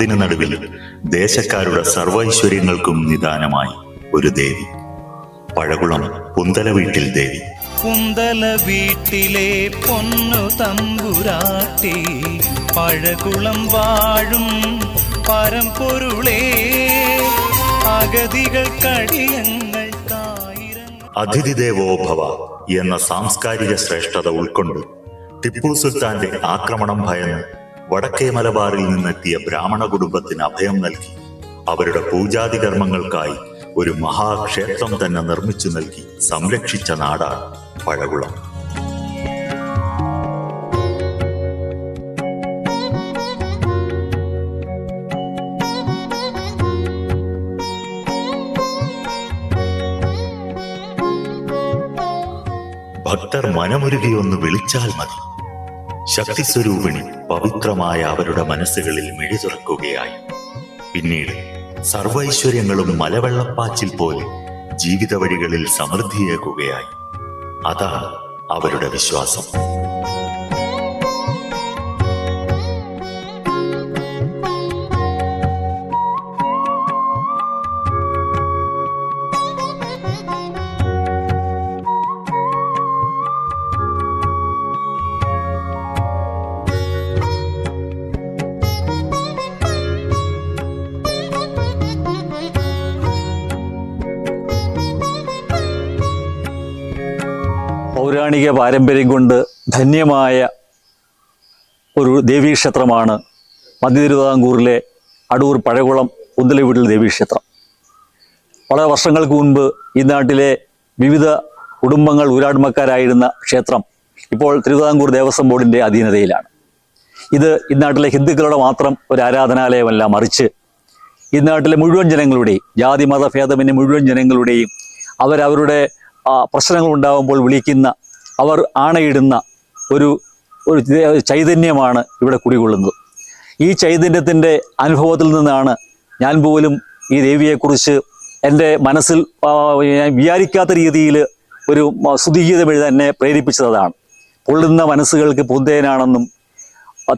അതിനു നടുവിൽ ദേശക്കാരുടെ സർവൈശ്വര്യങ്ങൾക്കും നിദാനമായി ഒരു ദേവി. പഴകുളം പുന്തല വീട്ടിൽ ദേവി. കുന്തല വീട്ടിലെ പൊന്നു തമ്പുരാട്ടി പഴകുളം വാഴും പരമ്പൊരുളേ അഗതികൾ കടിയങ്ങൾ അതിഥി ദേവോ ഭവ എന്ന സാംസ്കാരിക ശ്രേഷ്ഠത ഉൾക്കൊണ്ട് ടിപ്പു സുൽത്താന്റെ ആക്രമണം ഭയന്ന് വടക്കേ മലബാറിൽ നിന്നെത്തിയ ബ്രാഹ്മണ കുടുംബത്തിന് അഭയം നൽകി. അവരുടെ പൂജാതി കർമ്മങ്ങൾക്കായി ഒരു മഹാക്ഷേത്രം തന്നെ നിർമ്മിച്ചു നൽകി സംരക്ഷിച്ച നാടാണ് പഴകുളം. ഭക്തർ മനമുരുകി വിളിച്ചാൽ മതി. ശക്തി സ്വരൂപിണി പവിത്രമായ അവരുടെ മനസ്സുകളിൽ മിഴി തുറക്കുകയായി. പിന്നീട് സർവൈശ്വര്യങ്ങളും മലവെള്ളപ്പാച്ചിൽ പോലെ ജീവിത വഴികളിൽ സമൃദ്ധിയേകുകയായി. അതാണ് അവരുടെ വിശ്വാസം. പൗരാണിക പാരമ്പര്യം കൊണ്ട് ധന്യമായ ഒരു ദേവീക്ഷേത്രമാണ് മധ്യ തിരുവിതാംകൂറിലെ അടൂർ പഴകുളം ഉന്തലവീട്ടിൽ ദേവീക്ഷേത്രം. വളരെ വർഷങ്ങൾക്ക് മുൻപ് ഈ നാട്ടിലെ വിവിധ കുടുംബങ്ങൾ ഊരാടുമക്കാരായിരുന്ന ക്ഷേത്രം ഇപ്പോൾ തിരുവിതാംകൂർ ദേവസ്വം ബോർഡിന്റെ അധീനതയിലാണ്. ഇത് ഈ നാട്ടിലെ ഹിന്ദുക്കളുടെ മാത്രം ഒരു ആരാധനാലയമല്ല മറിച്ച് ഈ നാട്ടിലെ മുഴുവൻ ജനങ്ങളുടെയും ജാതി മത ഭേദമന്യേ മുഴുവൻ ജനങ്ങളുടെയും അവരവരുടെ പ്രശ്നങ്ങൾ ഉണ്ടാകുമ്പോൾ വിളിക്കുന്ന അവർ ആണയിടുന്ന ഒരു ഒരു ചൈതന്യമാണ് ഇവിടെ കുടികൊള്ളുന്നത്. ഈ ചൈതന്യത്തിന്റെ അനുഭവത്തിൽ നിന്നാണ് ഞാൻ പോലും ഈ ദേവിയെക്കുറിച്ച് എന്റെ മനസ്സിൽ ഞാൻ വിചാരിക്കാത്ത രീതിയിൽ ഒരു സ്തുതിഗീതം എഴുതാൻ എന്നെ പ്രേരിപ്പിച്ചതാണ്. പൊള്ളുന്ന മനസ്സുകൾക്ക് പൂന്തേനാണെന്നും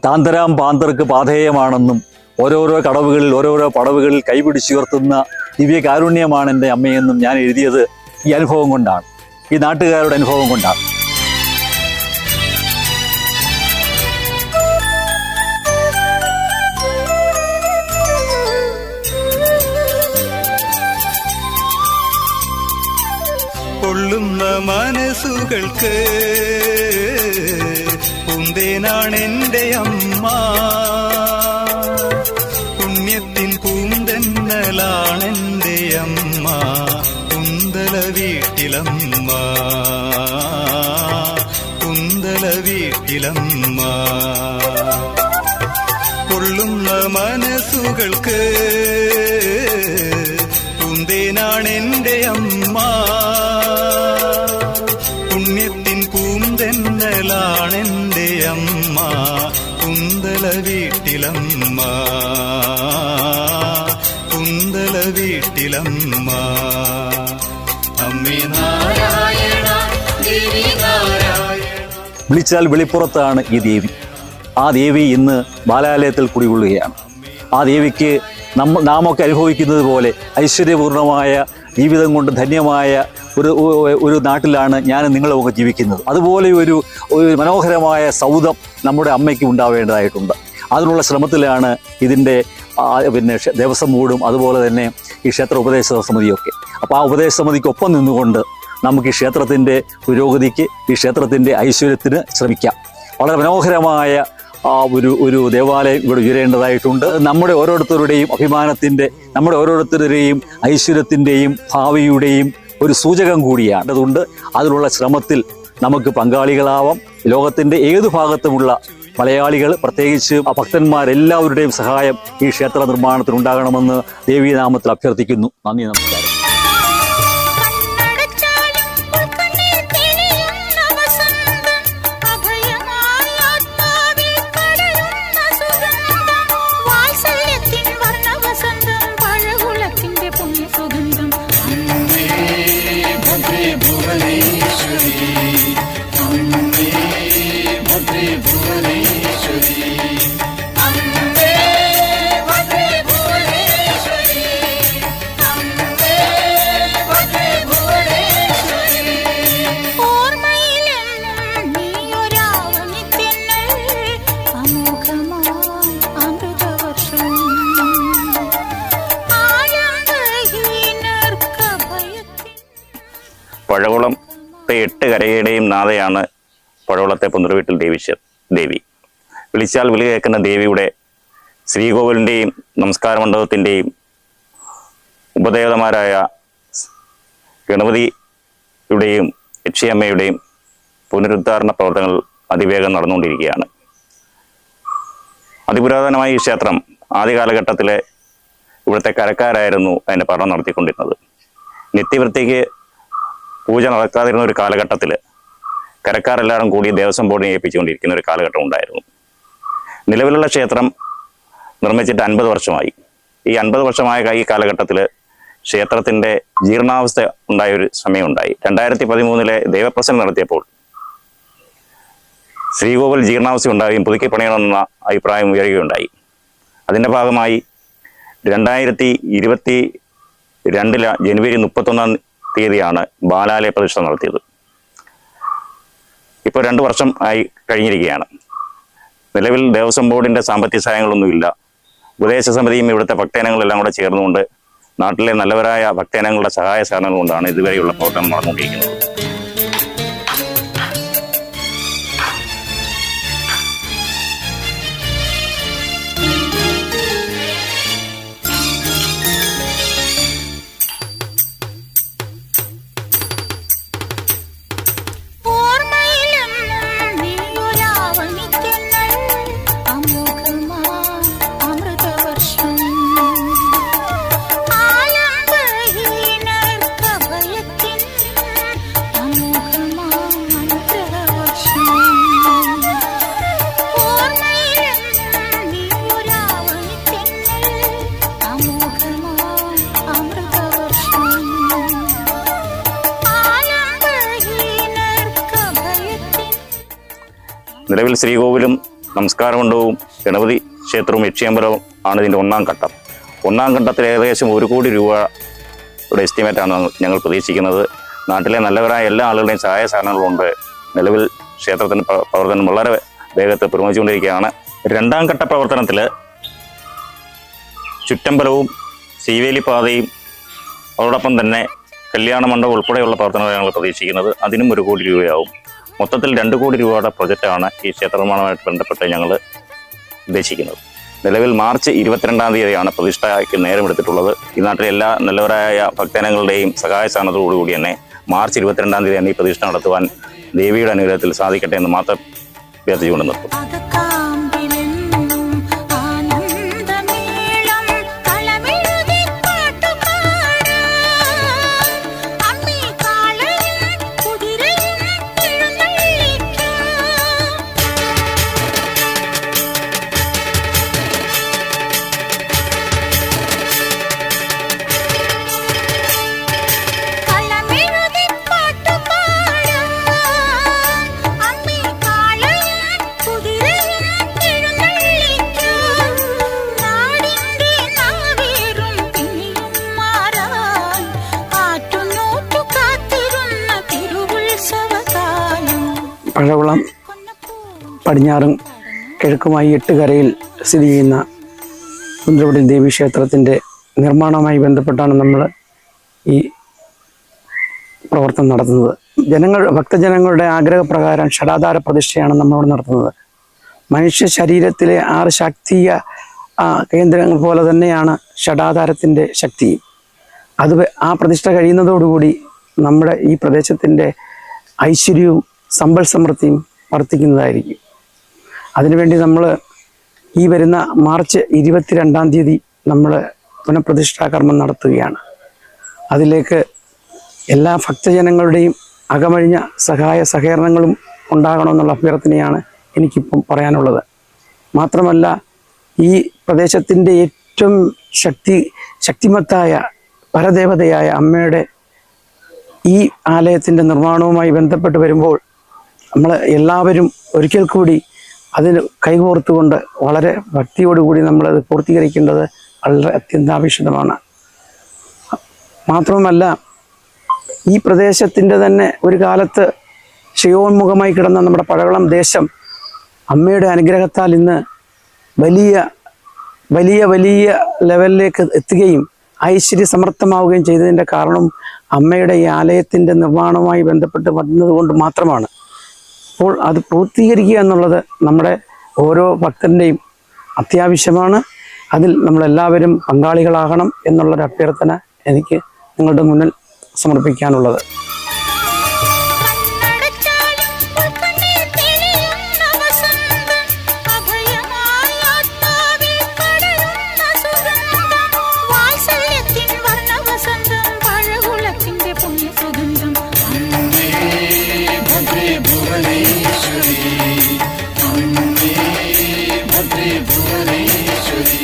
താന്തരാം പാന്തർക്ക് പാധേയമാണെന്നും ഓരോരോ കടവുകളിൽ ഓരോരോ പടവുകളിൽ കൈപിടിച്ചുയർത്തുന്ന ദിവ്യ കാരുണ്യമാണ് എന്റെ അമ്മയെന്നും ഞാൻ എഴുതിയത്. ഈ അനുഭവം കൊണ്ടാണ്. ഈ നാട്ടുകാരുടെ അനുഭവം കൊണ്ടാണ്. കൊള്ളുന്ന മനസ്സുകൾക്ക് പൂന്തേനാണെന്റെ അമ്മ. വീട്ടിലമ്മ. കുന്തല വീട്ടിലമ്മ. കൊള്ളുന്ന മനസ്സുകൾക്ക് പൂന്തേനാണെന്റെ അമ്മ. പുണ്യത്തിൻ പൂന്തെന്നലാണെന്റെ അമ്മ. കുന്തല വീട്ടിലമ്മ. കുന്തല വീട്ടിലമ്മ. വിളിച്ചാൽ വെളിപ്പുറത്താണ് ഈ ദേവി. ആ ദേവി ഇന്ന് ബാലാലയത്തിൽ കുടികൊള്ളുകയാണ്. ആ ദേവിക്ക് നമ്മ നാമൊക്കെ അനുഭവിക്കുന്നത് പോലെ ഐശ്വര്യപൂർണമായ ജീവിതം കൊണ്ട് ധന്യമായ ഒരു ഒരു നാട്ടിലാണ് ഞാൻ നിങ്ങളുമൊക്കെ ജീവിക്കുന്നത്. അതുപോലെ ഒരു ഒരു മനോഹരമായ സൗധം നമ്മുടെ അമ്മയ്ക്ക് ഉണ്ടാവേണ്ടതായിട്ടുണ്ട്. അതിനുള്ള ശ്രമത്തിലാണ് ഇതിന്റെ പിന്നെ ദേവസ്വം ബോർഡും അതുപോലെ തന്നെ ഈ ക്ഷേത്ര ഉപദേശ സമിതിയൊക്കെ. അപ്പോൾ ആ ഉപദേശ സമിതിക്കൊപ്പം നിന്നുകൊണ്ട് നമുക്ക് ഈ ക്ഷേത്രത്തിന്റെ പുരോഗതിക്ക് ഈ ക്ഷേത്രത്തിന്റെ ഐശ്വര്യത്തിന് ശ്രമിക്കാം. വളരെ മനോഹരമായ ഒരു ഒരു ദേവാലയം ഇവിടെ ഉയരേണ്ടതായിട്ടുണ്ട്. നമ്മുടെ ഓരോരുത്തരുടെയും അഭിമാനത്തിന്റെ നമ്മുടെ ഓരോരുത്തരുടെയും ഐശ്വര്യത്തിന്റെയും ഭാവിയുടെയും ഒരു സൂചകം കൂടിയാണ്. അതുകൊണ്ട് അതിനുള്ള ശ്രമത്തിൽ നമുക്ക് പങ്കാളികളാവാം. ലോകത്തിന്റെ ഏതു ഭാഗത്തുമുള്ള മലയാളികൾ പ്രത്യേകിച്ച് ഭക്തന്മാരെല്ലാവരുടെയും സഹായം ഈ ക്ഷേത്ര നിർമ്മാണത്തിൽ ഉണ്ടാകണമെന്ന് ദേവീനാമത്തിൽ അഭ്യർത്ഥിക്കുന്നു. നന്ദി നമസ്കാരം. പഴകുളത്തെ എട്ട് കരയുടെയും നാഥയാണ് പഴകുളത്തെ പുനർവീട്ടിൽ ദേവി ദേവി. വിളിച്ചാൽ വിളി കേൾക്കുന്ന ദേവിയുടെ ശ്രീകോവിലിന്റെയും നമസ്കാര മണ്ഡപത്തിന്റെയും ഉപദേവതമാരായ ഗണപതിയുടെയും യക്ഷിയമ്മയുടെയും പുനരുദ്ധാരണ പ്രവർത്തനങ്ങൾ അതിവേഗം നടന്നുകൊണ്ടിരിക്കുകയാണ്. അതിപുരാതനമായ ഈ ക്ഷേത്രം ആദ്യ കാലഘട്ടത്തിലെ ഇവിടുത്തെ കരക്കാരായിരുന്നു അതിന്റെ പഠനം നടത്തിക്കൊണ്ടിരുന്നത്. നിത്യവൃത്തിക്ക് പൂജ നടക്കാതിരുന്ന ഒരു കാലഘട്ടത്തിൽ കരക്കാരെല്ലാവരും കൂടി ദേവസ്വം ബോർഡിനെ ഏൽപ്പിച്ചുകൊണ്ടിരിക്കുന്ന ഒരു കാലഘട്ടം ഉണ്ടായിരുന്നു. നിലവിലുള്ള ക്ഷേത്രം നിർമ്മിച്ചിട്ട് അൻപത് വർഷമായി. ഈ അൻപത് വർഷമായ ഈ കാലഘട്ടത്തിൽ ക്ഷേത്രത്തിന്റെ ജീർണാവസ്ഥ ഉണ്ടായ ഒരു സമയമുണ്ടായി. രണ്ടായിരത്തി പതിമൂന്നിലെ ദൈവപ്രസനം നടത്തിയപ്പോൾ ശ്രീകോവിൽ ജീർണാവസ്ഥ ഉണ്ടാവുകയും പുതുക്കി പണിയണമെന്ന അഭിപ്രായം ഉയരുകയുണ്ടായി. അതിന്റെ ഭാഗമായി രണ്ടായിരത്തി ഇരുപത്തി രണ്ടില ജനുവരി മുപ്പത്തൊന്നാം തീയതിയാണ് ബാലാലയ പ്രതിഷ്ഠ നടത്തിയത്. ഇപ്പോൾ രണ്ട് വർഷം ആയി കഴിഞ്ഞിരിക്കുകയാണ്. നിലവിൽ ദേവസ്വം ബോർഡിന്റെ സാമ്പത്തിക സഹായങ്ങളൊന്നുമില്ല. ഉപദേശ സമിതിയും ഇവിടുത്തെ ഭക്തജനങ്ങളെല്ലാം കൂടെ ചേർന്നുകൊണ്ട് നാട്ടിലെ നല്ലവരായ ഭക്തജനങ്ങളുടെ സഹായ സഹകരണങ്ങൾ കൊണ്ടാണ് ഇതുവരെയുള്ള പ്രവർത്തനം നടന്നുകൊണ്ടിരിക്കുന്നത്. നിലവിൽ ശ്രീകോവിലും നമസ്കാരമണ്ഡപവും ഗണപതി ക്ഷേത്രവും യക്ഷിയമ്പലവും ആണ് ഇതിന്റെ ഒന്നാം ഘട്ടം. ഒന്നാം ഘട്ടത്തിൽ ഏകദേശം ഒരു കോടി രൂപയുടെ എസ്റ്റിമേറ്റ് ആണ് ഞങ്ങൾ പ്രതീക്ഷിക്കുന്നത്. നാട്ടിലെ നല്ലവരായ എല്ലാ ആളുകളുടെയും സഹായ സഹകരണങ്ങളുണ്ട്. നിലവിൽ ക്ഷേത്രത്തിന്റെ പ്ര- പ്രവർത്തനം വളരെ വേഗത്തിൽ പുരോഗമിച്ചുകൊണ്ടിരിക്കുകയാണ്. രണ്ടാം ഘട്ട പ്രവർത്തനത്തിൽ ചുറ്റമ്പലവും സീവേലി പാതയും അതോടൊപ്പം തന്നെ കല്യാണ മണ്ഡപം ഉൾപ്പെടെയുള്ള പ്രവർത്തനങ്ങൾ ഞങ്ങൾ പ്രതീക്ഷിക്കുന്നത്. അതിനും ഒരു കോടി രൂപയാവും. മൊത്തത്തിൽ രണ്ട് കോടി രൂപയുടെ പ്രൊജക്റ്റാണ് ഈ ക്ഷേത്ര നിർമ്മാണവുമായിട്ട് ബന്ധപ്പെട്ട് ഞങ്ങൾ ഉദ്ദേശിക്കുന്നത്. നിലവിൽ മാർച്ച് ഇരുപത്തിരണ്ടാം തീയതിയാണ് പ്രതിഷ്ഠയ്ക്ക് നേരമെടുത്തിട്ടുള്ളത്. ഈ നാട്ടിലെ എല്ലാ നല്ലവരായ ഭക്തജനങ്ങളുടെയും സഹായ സ്ഥാനത്തോടുകൂടി തന്നെ മാർച്ച് ഇരുപത്തിരണ്ടാം തീയതി തന്നെ ഈ പ്രതിഷ്ഠ നടത്തുവാൻ ദേവിയുടെ അനുഗ്രഹത്തിൽ സാധിക്കട്ടെ എന്ന് മാത്രം അഭ്യർത്ഥിച്ചുകൊണ്ട് നിർത്തും പഴകുളം പടിഞ്ഞാറും കിഴക്കുമായി എട്ട് കരയിൽ സ്ഥിതി ചെയ്യുന്ന കുന്ത്രപടി ദേവീക്ഷേത്രത്തിന്റെ നിർമ്മാണവുമായി ബന്ധപ്പെട്ടാണ് നമ്മൾ ഈ പ്രവർത്തനം നടത്തുന്നത്. ജനങ്ങൾ ഭക്തജനങ്ങളുടെ ആഗ്രഹപ്രകാരം ഷടാധാര പ്രതിഷ്ഠയാണ് നമ്മളിവിടെ നടത്തുന്നത്. മനുഷ്യ ശരീരത്തിലെ ആറ് ശാക്തീയ കേന്ദ്രങ്ങൾ പോലെ തന്നെയാണ് ഷടാധാരത്തിന്റെ ശക്തി അത് ആ പ്രതിഷ്ഠ കഴിയുന്നതോടുകൂടി നമ്മുടെ ഈ പ്രദേശത്തിന്റെ ഐശ്വര്യവും സമ്പൽ സമൃദ്ധിയും വർദ്ധിക്കുന്നതായിരിക്കും. അതിനുവേണ്ടി നമ്മൾ ഈ വരുന്ന മാർച്ച് ഇരുപത്തിരണ്ടാം തീയതി നമ്മൾ പുനഃപ്രതിഷ്ഠാ കർമ്മം നടത്തുകയാണ്. അതിലേക്ക് എല്ലാ ഭക്തജനങ്ങളുടെയും അകമഴിഞ്ഞ സഹായ സഹകരണങ്ങളും ഉണ്ടാകണമെന്നുള്ള അഭ്യർത്ഥനയാണ് എനിക്കിപ്പം പറയാനുള്ളത്. മാത്രമല്ല ഈ പ്രദേശത്തിന്റെ ഏറ്റവും ശക്തി ശക്തിമത്തായ പരദേവതയായ അമ്മയുടെ ഈ ആലയത്തിന്റെ നിർമ്മാണവുമായി ബന്ധപ്പെട്ട് വരുമ്പോൾ നമ്മൾ എല്ലാവരും ഒരിക്കൽ കൂടി അതിന് കൈകോർത്തുകൊണ്ട് വളരെ ഭക്തിയോടുകൂടി നമ്മളത് പൂർത്തീകരിക്കേണ്ടത് വളരെ അത്യന്താപേക്ഷിതമാണ്. മാത്രവുമല്ല ഈ പ്രദേശത്തിന്റെ തന്നെ ഒരു കാലത്ത് ക്ഷയോന്മുഖമായി കിടന്ന നമ്മുടെ പഴകളം ദേശം അമ്മയുടെ അനുഗ്രഹത്താൽ ഇന്ന് വലിയ വലിയ വലിയ ലെവലിലേക്ക് എത്തുകയും ഐശ്വര്യ സമർത്ഥമാവുകയും ചെയ്തതിന്റെ കാരണം അമ്മയുടെ ഈ ആലയത്തിന്റെ നിർമ്മാണവുമായി ബന്ധപ്പെട്ട് വന്നതുകൊണ്ട് മാത്രമാണ്. അപ്പോൾ അത് പൂർത്തീകരിക്കുക എന്നുള്ളത് നമ്മുടെ ഓരോ ഭക്തന്റെയും അത്യാവശ്യമാണ്. അതിൽ നമ്മളെല്ലാവരും പങ്കാളികളാകണം എന്നുള്ളൊരു അഭ്യർത്ഥന എനിക്ക് നിങ്ങളുടെ മുന്നിൽ സമർപ്പിക്കാനുള്ളത്. to the